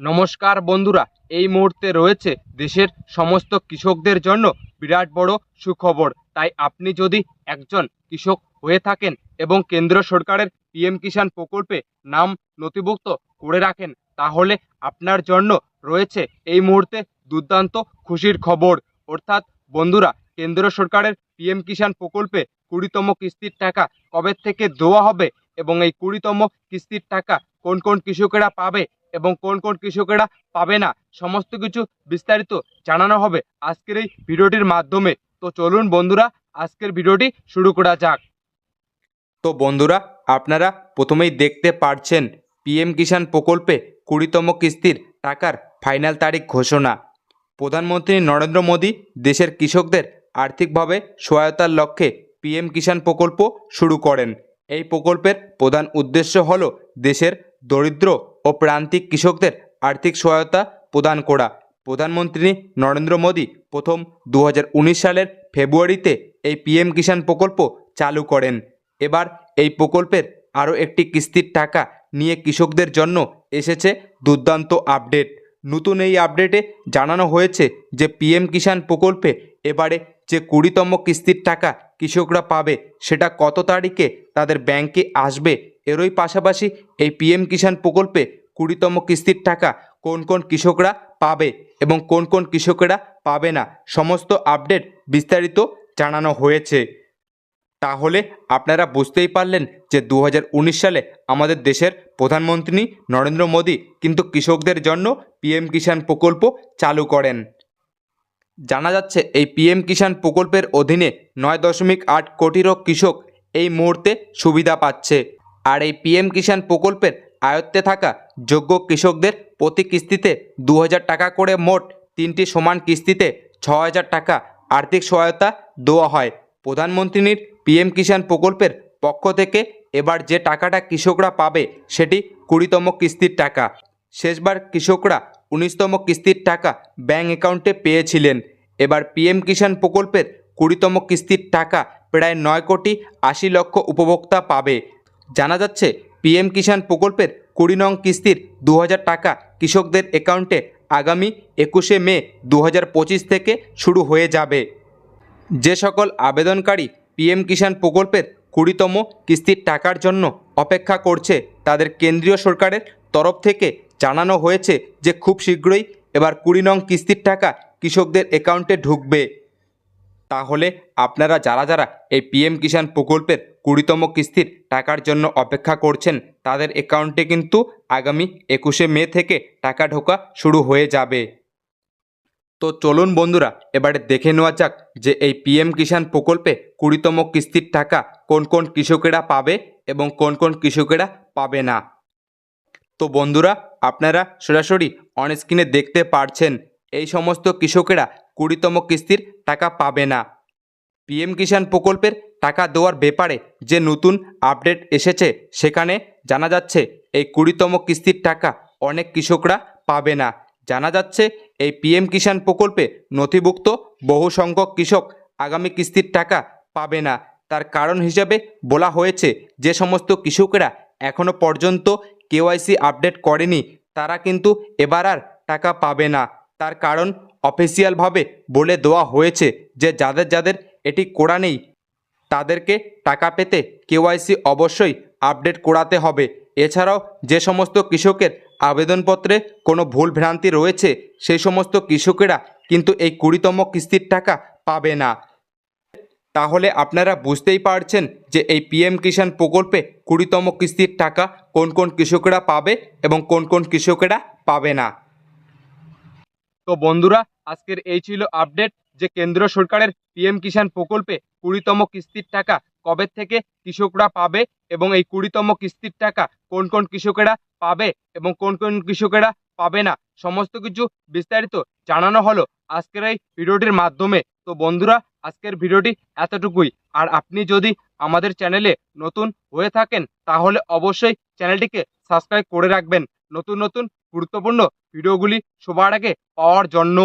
নমস্কার বন্ধুরা, এই মুহূর্তে রয়েছে দেশের সমস্ত কৃষকদের জন্য বিরাট বড় সুখবর। তাই আপনি যদি একজন কৃষক হয়ে থাকেন এবং কেন্দ্র সরকারের পিএম কিষাণ প্রকল্পে নাম নথিভুক্ত করে রাখেন, তাহলে আপনার জন্য রয়েছে এই মুহূর্তে দুর্দান্ত খুশির খবর। অর্থাৎ বন্ধুরা, কেন্দ্র সরকারের পিএম কিষাণ প্রকল্পে কুড়িতম কিস্তির টাকা কবে থেকে দেওয়া হবে এবং এই কুড়িতম কিস্তির টাকা কোন কোন কৃষকেরা পাবে এবং কোন কোন কৃষকেরা পাবে না, সমস্ত কিছু বিস্তারিত জানানো হবে আজকের এই ভিডিওটির মাধ্যমে। তো চলুন বন্ধুরা, আজকের ভিডিওটি শুরু করা যাক। তো বন্ধুরা, আপনারা প্রথমেই দেখতে পারছেন পিএম কিষাণ প্রকল্পে কুড়িতম কিস্তির টাকার ফাইনাল তারিখ ঘোষণা। প্রধানমন্ত্রী নরেন্দ্র মোদী দেশের কৃষকদের আর্থিকভাবে সহায়তার লক্ষ্যে পিএম কিষাণ প্রকল্প শুরু করেন। এই প্রকল্পের প্রধান উদ্দেশ্য হল দেশের দরিদ্র ও প্রান্তিক কৃষকদের আর্থিক সহায়তা প্রদান করা। প্রধানমন্ত্রী নরেন্দ্র মোদী প্রথম দু হাজার উনিশ সালের ফেব্রুয়ারিতে এই পিএম কিষাণ প্রকল্প চালু করেন। এবার এই প্রকল্পের আরও একটি কিস্তির টাকা নিয়ে কৃষকদের জন্য এসেছে দুর্দান্ত আপডেট। নতুন এই আপডেটে জানানো হয়েছে যে পিএম কিষাণ প্রকল্পে এবারে যে কুড়িতম কিস্তির টাকা কৃষকরা পাবে সেটা কত তারিখে তাদের ব্যাংকে আসবে এরই পাশাপাশি এই পিএম কিষাণ প্রকল্পে কুড়িতম কিস্তির টাকা কোন কোন কৃষকরা পাবে এবং কোন কোন কৃষকেরা পাবে না, সমস্ত আপডেট বিস্তারিত জানানো হয়েছে। তাহলে আপনারা বুঝতেই পারলেন যে দু হাজার উনিশ সালে আমাদের দেশের প্রধানমন্ত্রী নরেন্দ্র মোদী কিন্তু কৃষকদের জন্য পিএম কিষাণ প্রকল্প চালু করেন। জানা যাচ্ছে এই পিএম কিষাণ প্রকল্পের অধীনে নয় দশমিক আট কোটিরও কৃষক এই মুহূর্তে সুবিধা পাচ্ছে। আর এই পিএম কিষাণ প্রকল্পের আয়ত্তে থাকা যোগ্য কৃষকদের প্রতি কিস্তিতে দু হাজার টাকা করে মোট তিনটি সমান কিস্তিতে ছ টাকা আর্থিক সহায়তা দেওয়া হয়। প্রধানমন্ত্রীর পিএম কিষাণ প্রকল্পের পক্ষ থেকে এবার যে টাকাটা কৃষকরা পাবে সেটি কুড়িতম কিস্তির টাকা। শেষবার কৃষকরা উনিশতম কিস্তির টাকা ব্যাঙ্ক অ্যাকাউন্টে পেয়েছিলেন। এবার পিএম কিষাণ প্রকল্পের কুড়িতম কিস্তির টাকা প্রায় নয় কোটি আশি লক্ষ উপভোক্তা পাবে। জানা যাচ্ছে, পিএম কিষাণ প্রকল্পের কুড়ি নং কিস্তির দু হাজার টাকা কৃষকদের অ্যাকাউন্টে আগামী একুশে মে দু হাজার পঁচিশ থেকে শুরু হয়ে যাবে। যে সকল আবেদনকারী পিএম কিষাণ প্রকল্পের কুড়িতম কিস্তির টাকার জন্য অপেক্ষা করছে, তাদের কেন্দ্রীয় সরকারের তরফ থেকে জানানো হয়েছে যে খুব শীঘ্রই এবার কুড়ি নং কিস্তির টাকা কৃষকদের অ্যাকাউন্টে ঢুকবে। তাহলে আপনারা যারা যারা এই পিএম কিষাণ প্রকল্পের কুড়িতম কিস্তির টাকার জন্য অপেক্ষা করছেন। তাদের অ্যাকাউন্টে কিন্তু আগামী একুশে মে থেকে টাকা ঢোকা শুরু হয়ে যাবে। তো চলুন বন্ধুরা, এবারে দেখে নেওয়া যাক যে এই পিএম কিষাণ প্রকল্পে কুড়িতম কিস্তির টাকা কোন কোন কৃষকেরা পাবে এবং কোন কোন কৃষকেরা পাবে না। তো বন্ধুরা, আপনারা সরাসরি অন স্ক্রিনে দেখতে পারছেন, এই সমস্ত কৃষকেরা কুড়িতম কিস্তির টাকা পাবে না। পিএম কিষাণ প্রকল্পের টাকা দেওয়ার ব্যাপারে যে নতুন আপডেট এসেছে, সেখানে জানা যাচ্ছে এই কুড়িতম কিস্তির টাকা অনেক কৃষকরা পাবে না। জানা যাচ্ছে এই পিএম কিষাণ প্রকল্পে নথিভুক্ত বহু সংখ্যক কৃষক আগামী কিস্তির টাকা পাবে না। তার কারণ হিসাবে বলা হয়েছে, যে সমস্ত কৃষকেরা এখনও পর্যন্ত কেওয়াইসি আপডেট করেনি, তারা কিন্তু এবার আর টাকা পাবে না। তার কারণ অফিসিয়ালভাবে বলে দেওয়া হয়েছে যে, যাদের যাদের এটি করা নেই তাদেরকে টাকা পেতে কেওয়াইসি অবশ্যই আপডেট করাতে হবে। এছাড়াও যে সমস্ত কৃষকের আবেদনপত্রে কোনো ভুল ভ্রান্তি রয়েছে, সেই সমস্ত কৃষকেরা কিন্তু এই কুড়িতম কিস্তির টাকা পাবে না। তাহলে আপনারা বুঝতেই পারছেন যে এই পিএম কিষাণ প্রকল্পে কুড়িতম কিস্তির টাকা কোন কোন কৃষকেরা পাবে এবং কোন কোন কৃষকেরা পাবে না। তো বন্ধুরা, আজকের এই ছিল আপডেট। যে কেন্দ্র সরকারের পিএম কিষাণ প্রকল্পে কুড়িতম কিস্তির টাকা কবে থেকে কৃষকরা পাবে এবং এই কুড়িতম কিস্তির টাকা কোন কোন কৃষকেরা পাবে এবং কোন কোন কৃষকেরা পাবে না, সমস্ত কিছু বিস্তারিত জানানো হলো আজকের এই ভিডিওটির মাধ্যমে। তো বন্ধুরা, আজকের ভিডিওটি এতটুকুই। আর আপনি যদি আমাদের চ্যানেলে নতুন হয়ে থাকেন, তাহলে অবশ্যই চ্যানেলটিকে সাবস্ক্রাইব করে রাখবেন। নতুন নতুন গুরুত্বপূর্ণ ভিডিওগুলি সবার আগে পাওয়ার জন্য।